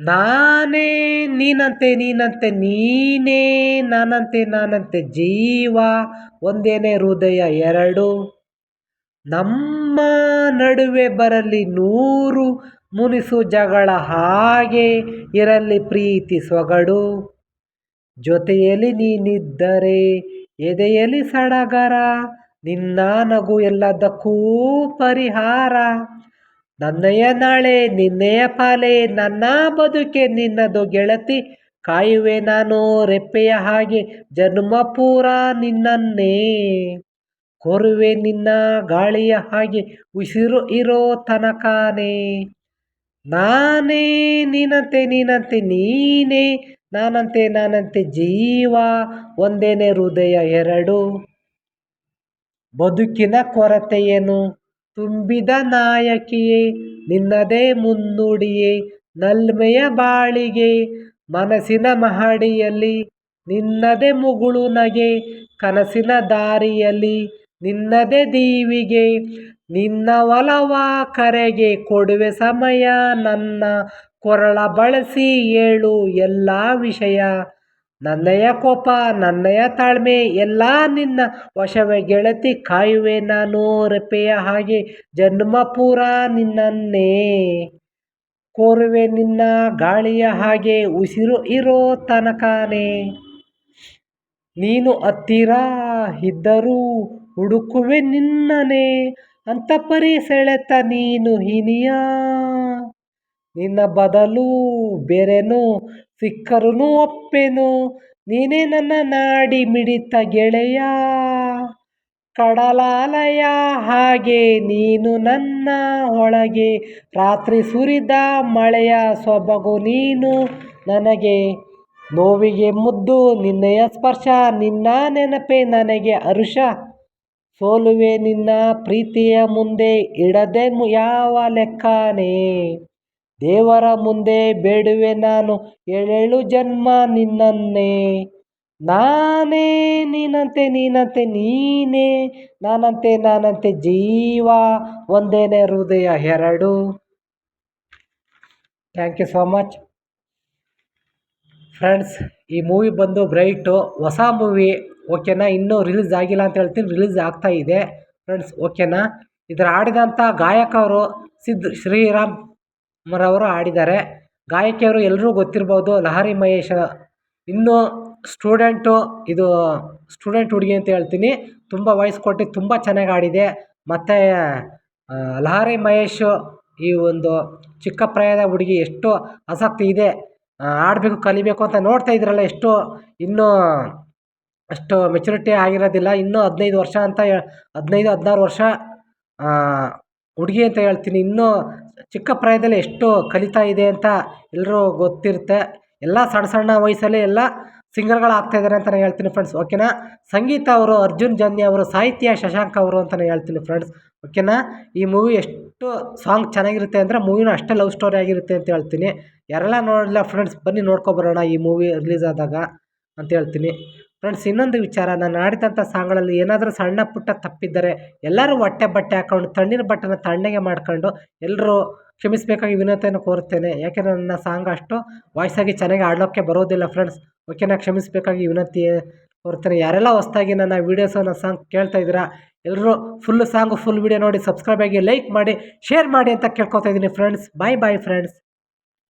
ನಾನೇ, ನೀನಂತೆ ನೀನಂತೆ, ನೀನೇ, ನಾನಂತೆ ನಾನಂತೆ ಜೀವ. ಒಂದೇನೆ ಹೃದಯ, ಎರಡು. ನಮ್ಮ ನಡುವೆ ಬರಲಿ ನೂರು. ಮುನಿಸು ಜಗಳ ಹಾಗೆ, ಇರಲಿ ಪ್ರೀತಿ ಸೊಗಡು. ಜೊತೆಯಲ್ಲಿ ನೀನಿದ್ದರೆ, ಎದೆಯಲ್ಲಿ ಸಡಗರ. ನಿನ್ನ ನಗು ಎಲ್ಲದಕ್ಕೂ ಪರಿಹಾರ. ನನ್ನಯ ನಾಳೆ, ನಿನ್ನೆಯ ಪಾಲೆ, ನನ್ನ ಬದುಕೆ ನಿನ್ನದು ಗೆಳತಿ. ಕಾಯುವೆ ನಾನು ರೆಪ್ಪೆಯ ಹಾಗೆ, ಜನ್ಮ ಪೂರ ನಿನ್ನನ್ನೇ. ಕೊರುವೆ ನಿನ್ನ ಗಾಳಿಯ ಹಾಗೆ, ಉಸಿರು ಇರೋ ತನಕಾನೇ. ನಾನೇ ನಿನಂತೆ, ನೀನಂತೆ ನೀನೇ, ನಾನಂತೆ ನಾನಂತೆ ಜೀವ, ಒಂದೇನೆ ಹೃದಯ ಎರಡು. ಬದುಕಿನ ಕೊರತೆಯೇನು? ತುಂಬಿದ ನಾಯಕಿಯೇ, ನಿನ್ನದೇ ಮುನ್ನುಡಿಯೇ, ನಲ್ಮೆಯ ಬಾಳಿಗೆ, ಮನಸ್ಸಿನ ಮಹಡಿಯಲ್ಲಿ, ನಿನ್ನದೇ ಮುಗುಳು ನಗೆ, ಕನಸಿನ ದಾರಿಯಲ್ಲಿ, ನಿನ್ನದೇ ದೀವಿಗೆ, ನಿನ್ನ ಒಲವ ಕರೆಗೆ, ಕೊಡುವೆ ಸಮಯ ನನ್ನ ಕೊರಳ ಬಳಸಿ ಏಳು ಎಲ್ಲ ವಿಷಯ. ನನ್ನಯ ಕೋಪ, ನನ್ನಯ ತಾಳ್ಮೆ, ಎಲ್ಲ ನಿನ್ನ ವಶವೇ. ಗೆಳತಿ, ಕಾಯುವೆ ನಾನು ರೆಪೆಯ ಹಾಗೆ. ಜನ್ಮ ಪೂರ ನಿನ್ನನ್ನೇ. ಕೋರುವೆ ನಿನ್ನ ಗಾಳಿಯ ಹಾಗೆ. ಉಸಿರು ಇರೋ ತನಕನೇ. ನೀನು ಹತ್ತಿರ ಇದ್ದರೂ ಹುಡುಕುವೆ ನಿನ್ನನೇ ಅಂತ ಪರಿ ಸೆಳೆತ ನೀನು, ಹಿನಿಯ. ನಿನ್ನ ಬದಲು ಬೇರೆನು ಸಿಕ್ಕರೂ ಒಪ್ಪೆನು. ನೀನೇ ನನ್ನ ನಾಡಿ ಮಿಡಿತ ಗೆಳೆಯ. ಕಡಲಾಲಯ ಹಾಗೆ ನೀನು ನನ್ನ ಒಳಗೆ. ರಾತ್ರಿ ಸುರಿದ ಮಳೆಯ ಸೊಬಗು ನೀನು ನನಗೆ. ನೋವಿಗೆ ಮುದ್ದು ನಿನ್ನೆಯ ಸ್ಪರ್ಶ, ನಿನ್ನ ನೆನಪೆ ನನಗೆ ಅರುಷ. ಸೋಲುವೆ ನಿನ್ನ ಪ್ರೀತಿಯ ಮುಂದೆ ಇಡದೆ ಯಾವ ಲೆಕ್ಕನೇ. ದೇವರ ಮುಂದೆ ಬೇಡುವೆ ನಾನು, ಏಳೇಳು ಜನ್ಮ ನಿನ್ನನ್ನೇ. ನಾನೇ, ನೀನಂತೆ ನೀನಂತೆ, ನೀನೇ. ನಾನಂತೆ ನಾನಂತೆ ಜೀವ, ಒಂದೇನೆ ಹೃದಯ, ಎರಡು. Thank you so much friends ಈ ಮೂವಿ ಬಂದು ಬ್ರೈಟು ಹೊಸ ಮೂವಿ ಓಕೆನಾ ಇನ್ನೂ ರಿಲೀಸ್ ಆಗಿಲ್ಲ ಅಂತ ಹೇಳ್ತೀನಿ ರಿಲೀಸ್ ಆಗ್ತಾ ಇದೆ. ಫ್ರೆಂಡ್ಸ್ ಓಕೆನಾ ಇದರ ಆಡಿದಂಥ ಗಾಯಕರು ಸಿದ್ ಶ್ರೀರಾಮ್ ಮರವರು ಆಡಿದ್ದಾರೆ ಗಾಯಕಿಯರು ಎಲ್ಲರೂ ಗೊತ್ತಿರ್ಬೋದು. ಲಹರಿ ಮಹೇಶ್ ಇನ್ನೂ ಸ್ಟೂಡೆಂಟು, ಇದು ಸ್ಟೂಡೆಂಟ್ ಹುಡುಗಿ ಅಂತ ಹೇಳ್ತೀನಿ. ತುಂಬ ವಾಯ್ಸ್ ಕೊಟ್ಟು ತುಂಬ ಚೆನ್ನಾಗಿ ಆಡಿದೆ ಮತ್ತು ಲಹರಿ ಮಹೇಶ್ ಈ ಒಂದು ಚಿಕ್ಕ ಪ್ರಾಯದ ಹುಡುಗಿ ಎಷ್ಟು ಆಸಕ್ತಿ ಇದೆ ಆಡಬೇಕು ಕಲಿಬೇಕು ಅಂತ ನೋಡ್ತಾ ಇದ್ರಲ್ಲ ಎಷ್ಟು, ಇನ್ನೂ ಅಷ್ಟು ಮೆಚುರಿಟಿ ಆಗಿರೋದಿಲ್ಲ. ಇನ್ನೂ ಹದಿನೈದು ವರ್ಷ ಅಂತ ಹದಿನೈದು, ಹದಿನಾರು ವರ್ಷ ಹುಡುಗಿ ಅಂತ ಹೇಳ್ತೀನಿ. ಇನ್ನೂ ಚಿಕ್ಕ ಪ್ರಾಯದಲ್ಲಿ ಎಷ್ಟು ಕಲಿತಾ ಇದೆ ಅಂತ ಎಲ್ಲರೂ ಗೊತ್ತಿರುತ್ತೆ. ಎಲ್ಲ ಸಣ್ಣ ಸಣ್ಣ ವಯಸ್ಸಲ್ಲಿ ಎಲ್ಲ ಸಿಂಗರ್ಗಳು ಆಗ್ತಾಯಿದ್ದಾರೆ ಅಂತಲೇ ಹೇಳ್ತೀನಿ ಫ್ರೆಂಡ್ಸ್ ಓಕೆನಾ ಸಂಗೀತ ಅವರು, ಅರ್ಜುನ್ ಜನ್ಯ ಅವರು, ಸಾಹಿತ್ಯ ಶಶಾಂಕ್ ಅವರು ಅಂತಲೇ ಹೇಳ್ತೀನಿ ಫ್ರೆಂಡ್ಸ್ ಓಕೆನಾ ಈ ಮೂವಿ ಎಷ್ಟು ಸಾಂಗ್ ಚೆನ್ನಾಗಿರುತ್ತೆ ಅಂದರೆ ಮೂವಿನೂ ಅಷ್ಟೇ ಲವ್ ಸ್ಟೋರಿ ಆಗಿರುತ್ತೆ ಅಂತ ಹೇಳ್ತೀನಿ. ಯಾರೆಲ್ಲ ನೋಡಿಲ್ಲ ಫ್ರೆಂಡ್ಸ್ ಬನ್ನಿ ನೋಡ್ಕೊಬರೋಣ ಈ ಮೂವಿ ರಿಲೀಸ್ ಆದಾಗ ಅಂತ ಹೇಳ್ತೀನಿ. ಫ್ರೆಂಡ್ಸ್ ಇನ್ನೊಂದು ವಿಚಾರ. ನಾನು ಆಡಿದಂಥ ಸಾಂಗ್ಗಳಲ್ಲಿ ಏನಾದರೂ ಸಣ್ಣ ಪುಟ್ಟ ತಪ್ಪಿದ್ದರೆ ಎಲ್ಲರೂ ಹೊಟ್ಟೆ ಬಟ್ಟೆ ಹಾಕ್ಕೊಂಡು ತಣ್ಣೀರು ಬಟ್ಟೆನ ತಣ್ಣಗೆ ಮಾಡ್ಕೊಂಡು ಎಲ್ಲರೂ ಕ್ಷಮಿಸಬೇಕಾಗಿ ವಿನಂತಿಯನ್ನು ಕೋರುತ್ತೇನೆ. ಯಾಕೆಂದರೆ ನನ್ನ ಸಾಂಗ್ ಅಷ್ಟು ವಾಯ್ಸಾಗಿ ಚೆನ್ನಾಗಿ ಆಡೋಕ್ಕೆ ಬರೋದಿಲ್ಲ ಫ್ರೆಂಡ್ಸ್ ಓಕೆನಾ ಕ್ಷಮಿಸಬೇಕಾಗಿ ವಿನಂತಿ ಕೋರ್ತೇನೆ ಯಾರೆಲ್ಲ ಹೊಸ್ದಾಗಿ ನನ್ನ ವೀಡಿಯೋಸನ್ನು ಸಾಂಗ್ ಕೇಳ್ತಾ ಇದ್ದೀರಾ, ಎಲ್ಲರೂ ಫುಲ್ ಸಾಂಗು ಫುಲ್ ವೀಡಿಯೋ ನೋಡಿ ಸಬ್ಸ್ಕ್ರೈಬ್ ಆಗಿ ಲೈಕ್ ಮಾಡಿ ಶೇರ್ ಮಾಡಿ ಅಂತ ಕೇಳ್ಕೊತಾ ಇದ್ದೀನಿ ಫ್ರೆಂಡ್ಸ್ ಬಾಯ್ ಬಾಯ್ ಫ್ರೆಂಡ್ಸ್